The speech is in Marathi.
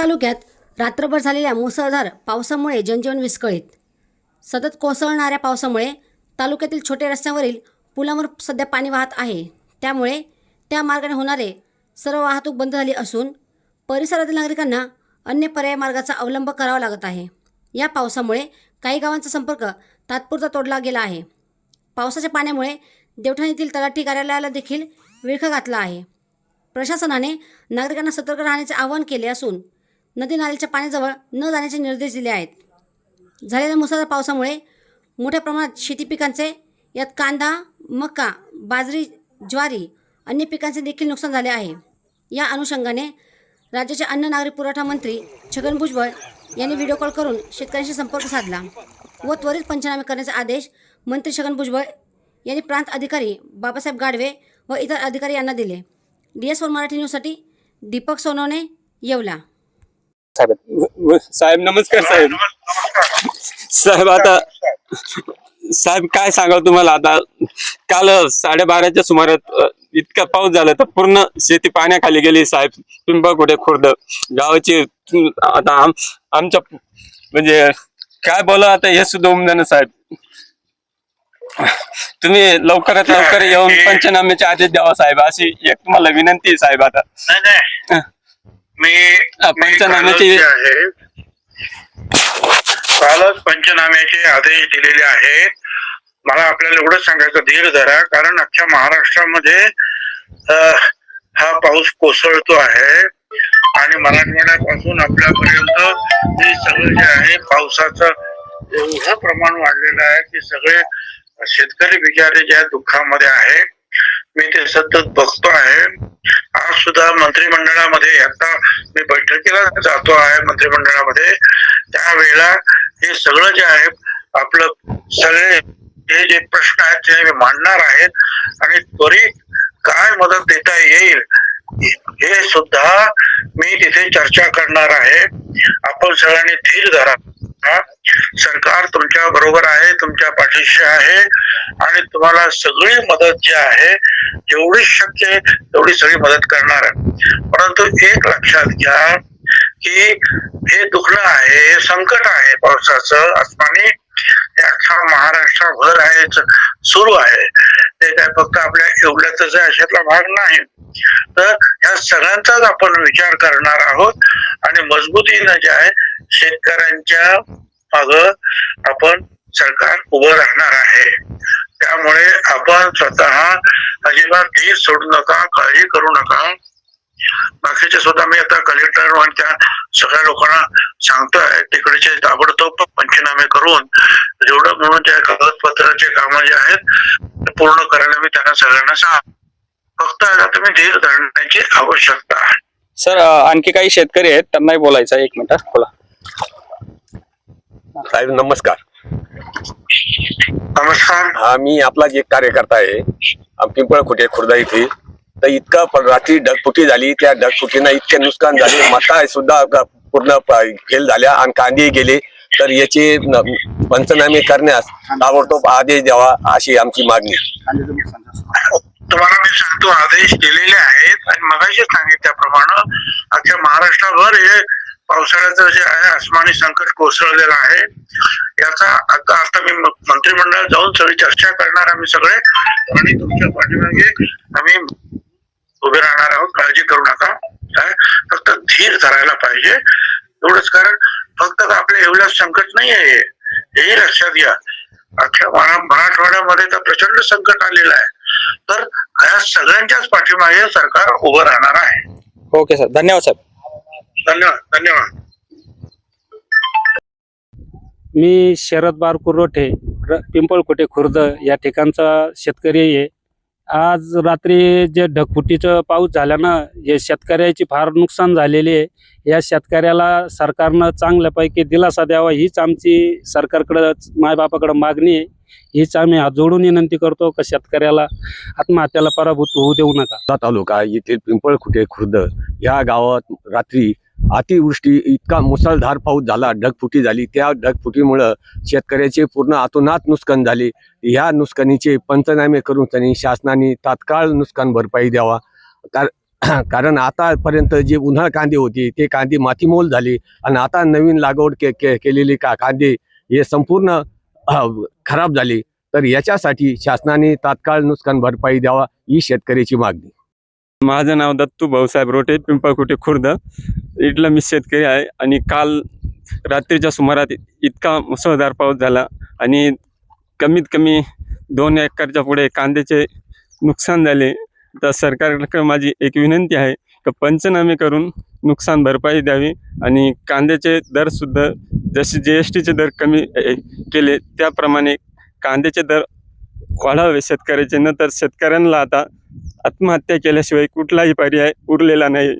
तालुक्यात रात्रभर झालेल्या मुसळधार पावसामुळे जनजीवन विस्कळीत. सतत कोसळणाऱ्या पावसामुळे तालुक्यातील छोट्या रस्त्यावरील पुलांवर सध्या पाणी वाहत आहे. त्यामुळे त्या मार्गाने होणारे सर्व वाहतूक बंद झाली असून परिसरातील नागरिकांना अन्य पर्याय मार्गाचा अवलंब करावा लागत आहे. या पावसामुळे काही गावांचा संपर्क तात्पुरता तोडला गेला आहे. पावसाच्या पाण्यामुळे देवठाण येथील तलाठी कार्यालयाला देखील विळखा घातला आहे. प्रशासनाने नागरिकांना सतर्क राहण्याचे आवाहन केले असून नदी नाल्याच्या पाण्याजवळ न जाण्याचे निर्देश दिले आहेत. झालेल्या मुसळधार पावसामुळे मोठ्या प्रमाणात शेती पिकांचे यात कांदा मका बाजरी ज्वारी अन्य पिकांचे देखील नुकसान झाले आहे. या अनुषंगाने राज्याचे अन्न नागरी पुरवठा मंत्री छगन भुजबळ यांनी व्हिडिओ कॉल करून शेतकऱ्यांशी संपर्क साधला व त्वरित पंचनामे करण्याचे आदेश मंत्री छगन भुजबळ यांनी प्रांत अधिकारी बाबासाहेब गाडवे व इतर अधिकारी यांना दिले. डी एस फोर मराठी न्यूजसाठी दीपक सोनवणे येवला. साहेब साहेब नमस्कार साहेब. साहेब आता साहेब काय सांगाव तुम्हाला? आता काल साडेबाराच्या सुमारात इतका पाऊस झाला तर पूर्ण शेती पाण्याखाली गेली साहेब. पिंपळकुटे खुर्द. गावाची तु- आता आम- आमच्या म्हणजे काय बोला आता हे सुद्धा उमजानं साहेब. तुम्ही लवकरात लवकर येऊन पंचनाम्याचे आदेश द्यावा साहेब. अशी एक तुम्हाला विनंती आहे साहेब आता. नाही नाही. अ, मी पंचनाम्याची- जे आहे कालच पंचनाम्याचे आदेश दिलेले आहेत. मला आपल्याला एवढंच सांगायचं धीर धरा कारण अख्ख्या महाराष्ट्रामध्ये हा पाऊस कोसळतो आहे. आणि मराठवाड्यापासून आपल्यापर्यंत हे सगळं जे आहे पावसाचं एवढं प्रमाण वाढलेलं आहे की सगळे शेतकरी बिचारे ज्या दुःखामध्ये आहेत मी ते सतत बघतो आहे. आज सुद्धा मंत्रिमंडळामध्ये आता मी बैठकीला जातो आहे मंत्रिमंडळामध्ये. त्यावेळेला हे सगळं जे आहे आपलं सगळे हे जे प्रश्न आहेत ते मी मांडणार आहेत आणि त्वरित काय मदत देता येईल हे सुद्धा मी तिथे चर्चा करणार आहे. आपण सगळ्यांनी धीर धरा. सरकार तुमच्या बरोबर आहे तुमच्या पाठीशी आहे आणि तुम्हाला सगळी मदत जी आहे जेवढी शक्य आहे तेवढी सगळी मदत करणार आहे. परंतु एक लक्षात घ्या की हे दुखणं आहे हे संकट आहे पावसाचं आसमानी हे अख्खा महाराष्ट्रभर आहे सुरू आहे. ते काय फक्त आपल्या एवढ्यातच अशातला भाग नाही. तर ह्या सगळ्यांचाच आपण विचार करणार आहोत आणि मजबूतीनं जे आहे शेतकऱ्यांच्या माग आपण सरकार उभं राहणार आहे. त्यामुळे आपण स्वतः अजिबात धीर सोडू नका काळजी करू नका. बाकीचे सुद्धा मी आता कलेक्टर आणि त्या सगळ्या लोकांना सांगतोय तिकडचे ताबडतोब पंचनामे करून जेवढं म्हणून त्या कागदपत्राचे कामं जे आहेत ते पूर्ण करायला मी त्यांना सगळ्यांना सांग फक्त आता तुम्ही धीर धरण्याची आवश्यकता आहे. सर आणखी काही शेतकरी आहेत त्यांनाही बोलायचं एक मिनिट. बोला. साहेब नमस्कार. नमस्कार. हा मी आपला एक कार्यकर्ता आहे. आम- पिंपळखुटे खुर्दा इथे. तर इतका रात्री ढगफुटी झाली त्या ढगफुटीनं इतके नुकसान झाले मका सुद्धा पूर्ण फेल झाल्या आणि कांदे गेले. तर याचे पंचनामे करण्यास ताबडतोब आदेश द्यावा अशी आमची मागणी तुम्हाला मी सांगतो आदेश दिलेले आहेत. आणि मगाशी सांगितल्याप्रमाणे अख्ख्या महाराष्ट्रभर हे पावसाळ्याचं जे आहे आसमानी संकट कोसळलेलं आहे. याचा आता आता मी मंत्रिमंडळात जाऊन सगळी चर्चा करणार आम्ही सगळे. आणि तुमच्या पाठीमागे आम्ही उभे राहणार आहोत. काळजी करू नका. काय फक्त धीर धरायला पाहिजे. एवढंच कारण फक्त आपल्या एवढ्या संकट नाही आहे हे. हेही लक्षात घ्या. अख्ख्या मरा- मराठवाड्यामध्ये तर प्रचंड संकट आलेलं आहे. तर या सगळ्यांच्याच पाठीमागे सरकार उभं राहणार आहे. Okay sir. धन्यवाद साहेब धन्यवाद धन्यवाद. मी शरद बार कुरोठे र पिंपळकोटे खुर्द या ठिकाणचा शेतकरी आहे. आज रात्री जे ढगफुटीचं पाऊस झाल्यानं हे शेतकऱ्याची फार नुकसान झालेली आहे. या शेतकऱ्याला सरकारनं चांगल्यापैकी दिलासा द्यावा हीच आमची सरकारकडं मायबापाकडं मागणी आहे. हीच आम्ही हात जोडून विनंती करतो का शेतकऱ्याला आत्महत्याला पराभूत होऊ देऊ नका. तालुका येथील पिंपळखुटे खुर्द या गावात रात्री अतिवृष्टी इतका मुसळधार पाऊस झाला ढगफुटी झाली. त्या ढगफुटीमुळं शेतकऱ्याचे पूर्ण आतोनात नुकसान झाले. ह्या नुकसानीचे पंचनामे करून त्यांनी शासनाने तात्काळ नुकसान भरपाई द्यावा. कार कारण आतापर्यंत जे उन्हाळ कांदे होते ते कांदे मातीमोल झाले. आणि आता नवीन लागवड के, के, केलेली का कांदे हे संपूर्ण खराब झाले. तर याच्यासाठी शासनाने तात्काळ नुकसान भरपाई द्यावा ही शेतकऱ्याची मागणी. माझं नाव दत्तू भाऊसाहेब रोटे पिंपळकुटे खुर्द. इथला मी शेतकरी आहे आणि काल रात्रीच्या सुमारात इतका मुसळधार पाऊस झाला आणि कमीत कमी दोन एकरच्या पुढे कांद्याचे नुकसान झाले. तर सरकारकडे माझी एक विनंती आहे की पंचनामे करून नुकसान भरपाई द्यावी आणि कांद्याचे दरसुद्धा जसे जी एस टीचे दर कमी केले त्याप्रमाणे कांद्याचे दर वाढावे शेतकऱ्याचे. न तर शेतकऱ्यांना आता आत्महत्या केल्याशिवाय कुठलाही पर्याय उरलेला नाही.